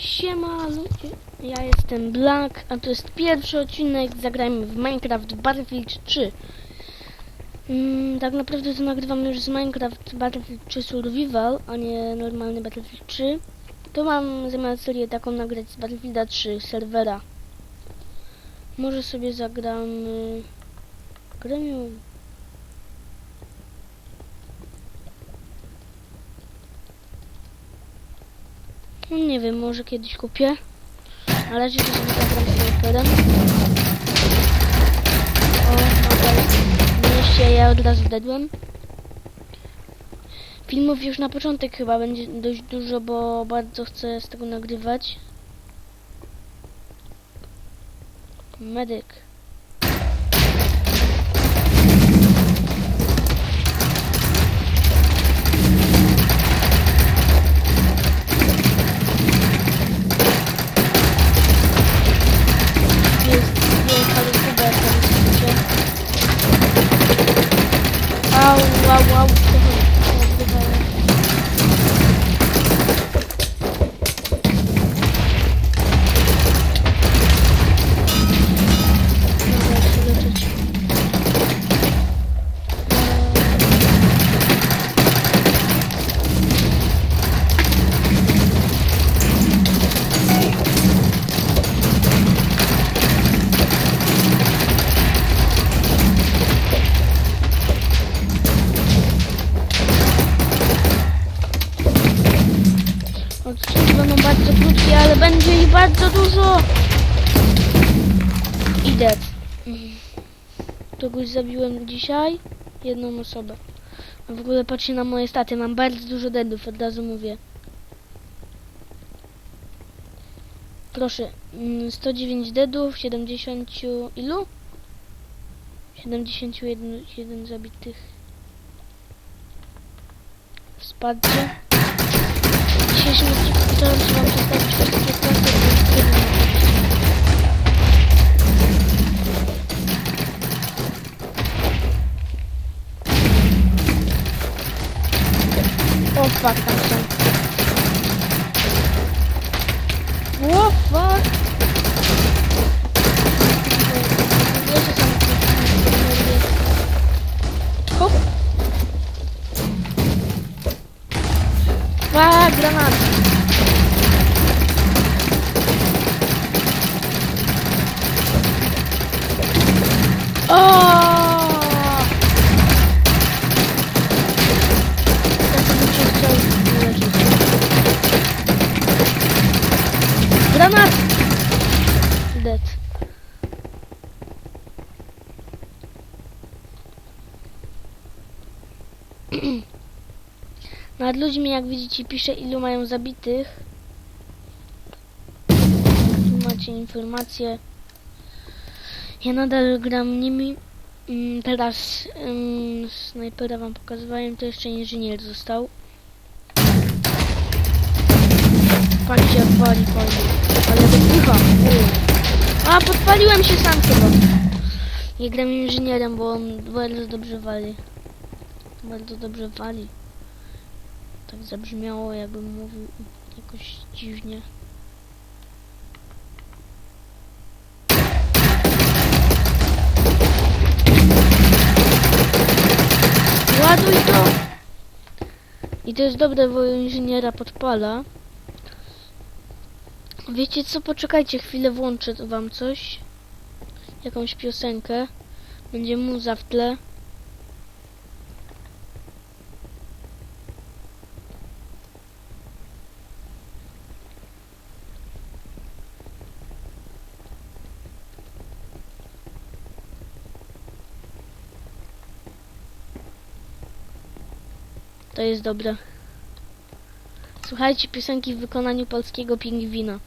Siema ludzie, ja jestem Black, a to jest pierwszy odcinek, zagrajmy w Minecraft Battlefield 3. Mm, tak naprawdę to nagrywam już z Minecraft Battlefield 3 Survival, a nie normalny Battlefield 3. To mam zamiar serię taką nagrać z Battlefielda 3 serwera. Może sobie zagramy... Gremium. No nie wiem, może kiedyś kupię. Na razie to sobie zagram snajperem. O, w mieście ja od razu dedłem. Filmów już na początek chyba będzie dość dużo, bo bardzo chcę z tego nagrywać. Medyk. Bardzo dużo. Idę. Kogoś zabiłem dzisiaj. Jedną osobę. A w ogóle patrzcie na moje staty. Mam bardzo dużo deadów, od razu mówię. Proszę. mm, 109 deadów, 70 ilu? 71 jeden zabitych. Spadnie. Dzisiejszym odcinku się Wam przedstawić wszystkie klasy, które O fuck, tam są. Nad ludźmi, jak widzicie, pisze ilu mają zabitych. Tu macie informacje. Ja nadal gram nimi. Mm, Teraz um, snajpera wam pokazywałem, to jeszcze inżynier został. Patrzcie jak wali fajnie. Ale wypycha. A podpaliłem się sam chyba. Nie gram inżynierem, bo on bardzo dobrze wali. Bardzo dobrze wali. Tak zabrzmiało jakbym mówił jakoś dziwnie. Ładuj to! I to jest dobre, bo inżyniera podpala. Wiecie co? Poczekajcie chwilę, włączę wam coś. Jakąś piosenkę. Będzie muza w tle. To jest dobre. Słuchajcie piosenki w wykonaniu polskiego pingwina.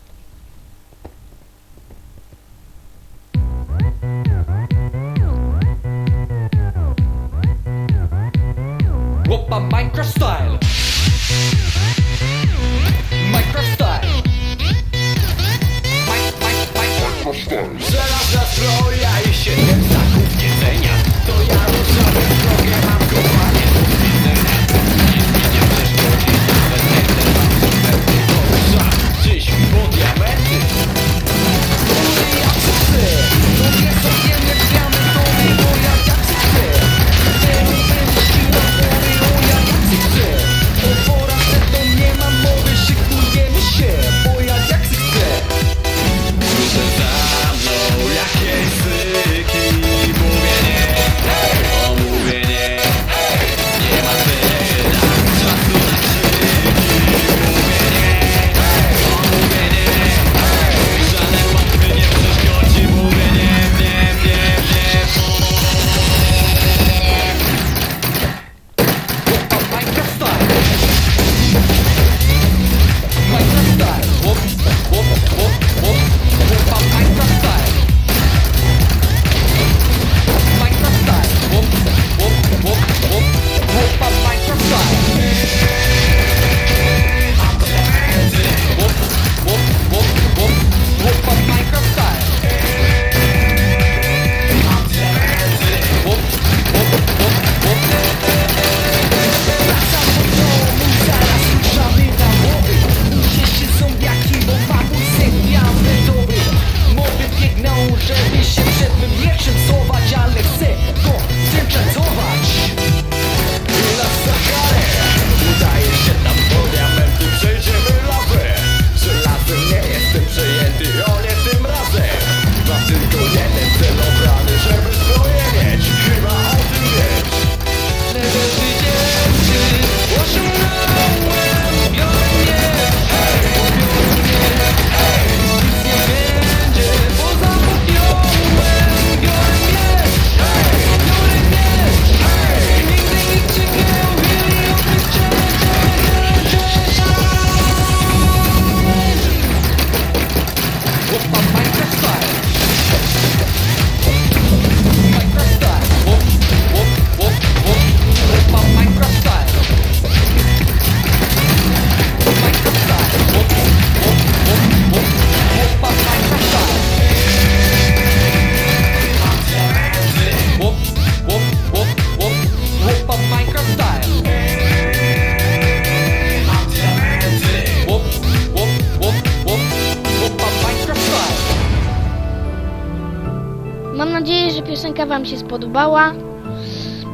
Nadzieję, że piosenka Wam się spodobała.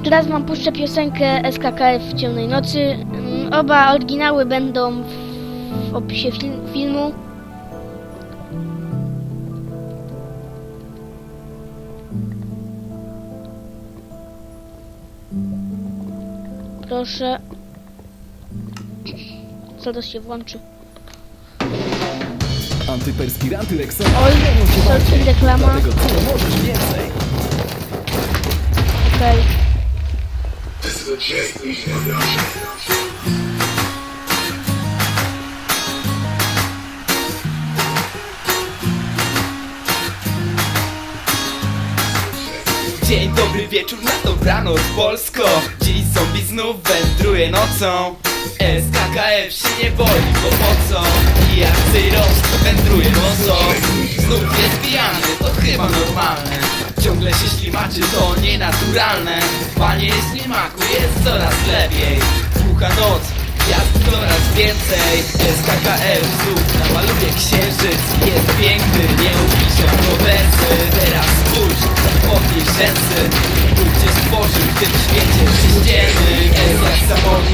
Teraz Wam puszczę piosenkę SKKF w ciemnej nocy. Mm, Oba oryginały będą w, opisie fil filmu. Proszę. Zaraz się włączy. Antyperspiranty Rexona Oj, chronią cię bardziej. reklama. Dlatego co możesz więcej? Okej. Dzień dobry wieczór na dobranoc Polsko Dziś zombie znów wędruje nocą SKKF się nie boi, bo po co? I jak Cyrowski wędruje nocą Znów jest pijany, to chyba normalne. Ciągle się ślimaczy, to nienaturalne? Panie ślimaku, jest coraz lepiej. Długa noc, gwiazd coraz więcej. SKKF znów namaluje księżyc. Jest piękny, nie upiszę go wersy Teraz spójrz, podnieś rzęsy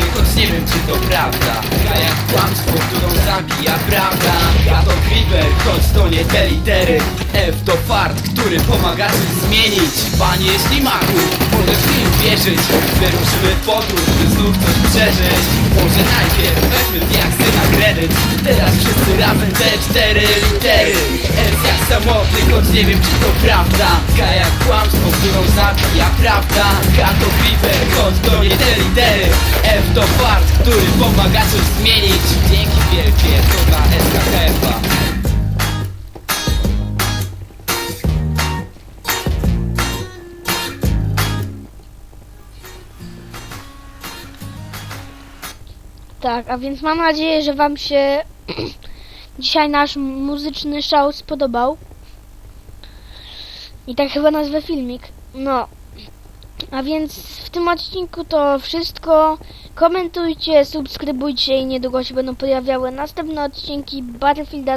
choć nie wiem czy to prawda. K jak kłamstwo, którą zabija prawda. Ja to Creeper, choć to nie te litery. F to fart, który pomaga zmienić. Panie ślimaku, możesz mi uwierzyć Wyruszymy w podróż, by znów coś przeżyć. Może najpierw weźmy diaksy na kredyt. Teraz wszyscy razem te cztery litery. S jak samotny, choć nie wiem czy to prawda. K jak kłamstwo, którą zabija prawda. K to Creeper, choć to to fart, który pomaga coś zmienić Dzięki wielkie, to dla SKKF-a Tak, a więc mam nadzieję, że Wam się dzisiaj nasz muzyczny szał spodobał. I tak chyba nazwę filmik. No. A więc w tym odcinku to wszystko. Komentujcie, subskrybujcie i niedługo się będą pojawiały następne odcinki Battlefielda